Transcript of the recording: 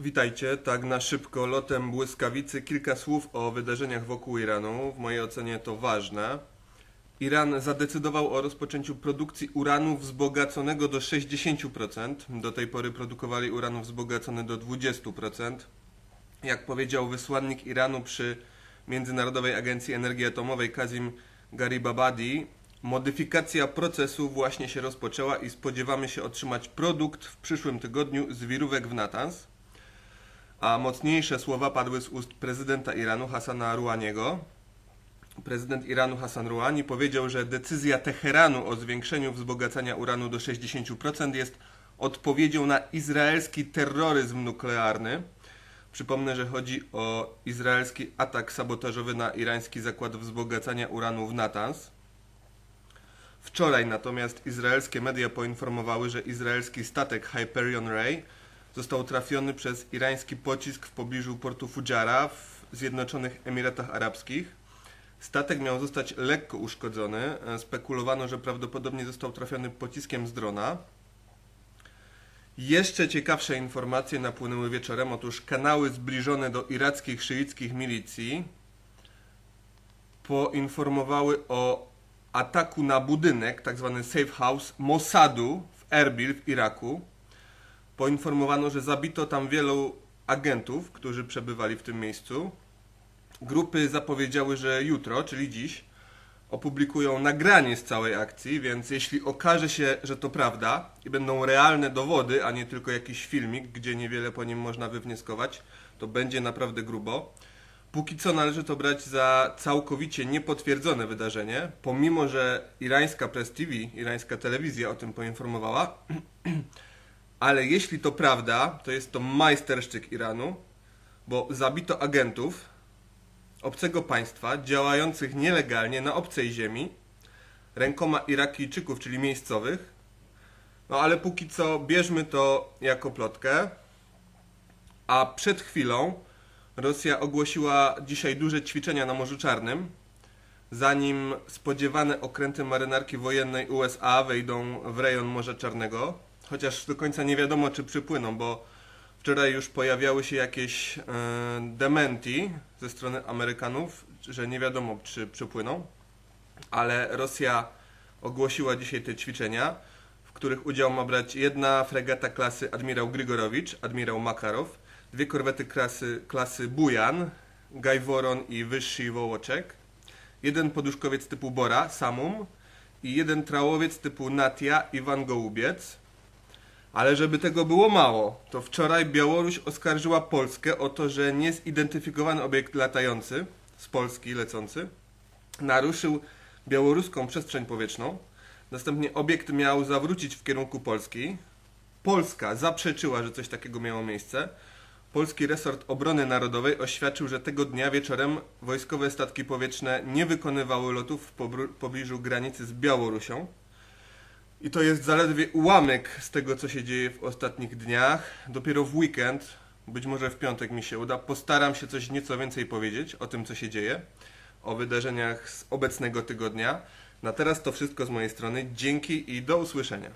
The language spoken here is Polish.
Witajcie, tak na szybko, lotem błyskawicy, kilka słów o wydarzeniach wokół Iranu. W mojej ocenie to ważne. Iran zadecydował o rozpoczęciu produkcji uranu wzbogaconego do 60%. Do tej pory produkowali uran wzbogacony do 20%. Jak powiedział wysłannik Iranu przy Międzynarodowej Agencji Energii Atomowej Kazim Garibabadi, modyfikacja procesu właśnie się rozpoczęła i spodziewamy się otrzymać produkt w przyszłym tygodniu z wirówek w Natanz. A mocniejsze słowa padły z ust prezydenta Iranu Hassana Rouhaniego. Prezydent Iranu Hassan Rouhani powiedział, że decyzja Teheranu o zwiększeniu wzbogacania uranu do 60% jest odpowiedzią na izraelski terroryzm nuklearny. Przypomnę, że chodzi o izraelski atak sabotażowy na irański zakład wzbogacania uranu w Natanz. Wczoraj natomiast izraelskie media poinformowały, że izraelski statek Hyperion Ray został trafiony przez irański pocisk w pobliżu portu Fujairah w Zjednoczonych Emiratach Arabskich. Statek miał zostać lekko uszkodzony. E, Spekulowano, że prawdopodobnie został trafiony pociskiem z drona. Jeszcze ciekawsze informacje napłynęły wieczorem. Otóż kanały zbliżone do irackich szyickich milicji poinformowały o ataku na budynek, tzw. safe house Mossadu w Erbil w Iraku. Poinformowano, że zabito tam wielu agentów, którzy przebywali w tym miejscu. Grupy zapowiedziały, że jutro, czyli dziś, opublikują nagranie z całej akcji, więc jeśli okaże się, że to prawda i będą realne dowody, a nie tylko jakiś filmik, gdzie niewiele po nim można wywnioskować, to będzie naprawdę grubo. Póki co należy to brać za całkowicie niepotwierdzone wydarzenie, pomimo że irańska Press TV, irańska telewizja o tym poinformowała. Ale jeśli to prawda, to jest to majstersztyk Iranu, bo zabito agentów obcego państwa działających nielegalnie na obcej ziemi rękoma Irakijczyków, czyli miejscowych. No ale póki co bierzmy to jako plotkę. A przed chwilą Rosja ogłosiła dzisiaj duże ćwiczenia na Morzu Czarnym, zanim spodziewane okręty marynarki wojennej USA wejdą w rejon Morza Czarnego. Chociaż do końca nie wiadomo, czy przypłyną, bo wczoraj już pojawiały się jakieś e, dementi ze strony Amerykanów, że nie wiadomo, czy przypłyną. Ale Rosja ogłosiła dzisiaj te ćwiczenia, w których udział ma brać jedna fregata klasy admirał Grigorowicz, admirał Makarow, dwie korwety klasy, klasy Bujan, Gajworon i Wyższy Wołoczek, jeden poduszkowiec typu Bora, Samum i jeden trałowiec typu Natia Iwan Gołubiec. Ale żeby tego było mało, to wczoraj Białoruś oskarżyła Polskę o to, że niezidentyfikowany obiekt latający z Polski lecący naruszył białoruską przestrzeń powietrzną. Następnie obiekt miał zawrócić w kierunku Polski. Polska zaprzeczyła, że coś takiego miało miejsce. Polski resort obrony narodowej oświadczył, że tego dnia wieczorem wojskowe statki powietrzne nie wykonywały lotów w pobliżu granicy z Białorusią. I to jest zaledwie ułamek z tego, co się dzieje w ostatnich dniach. Dopiero w weekend, być może w piątek mi się uda, postaram się coś nieco więcej powiedzieć o tym, co się dzieje, o wydarzeniach z obecnego tygodnia. Na teraz to wszystko z mojej strony. Dzięki i do usłyszenia.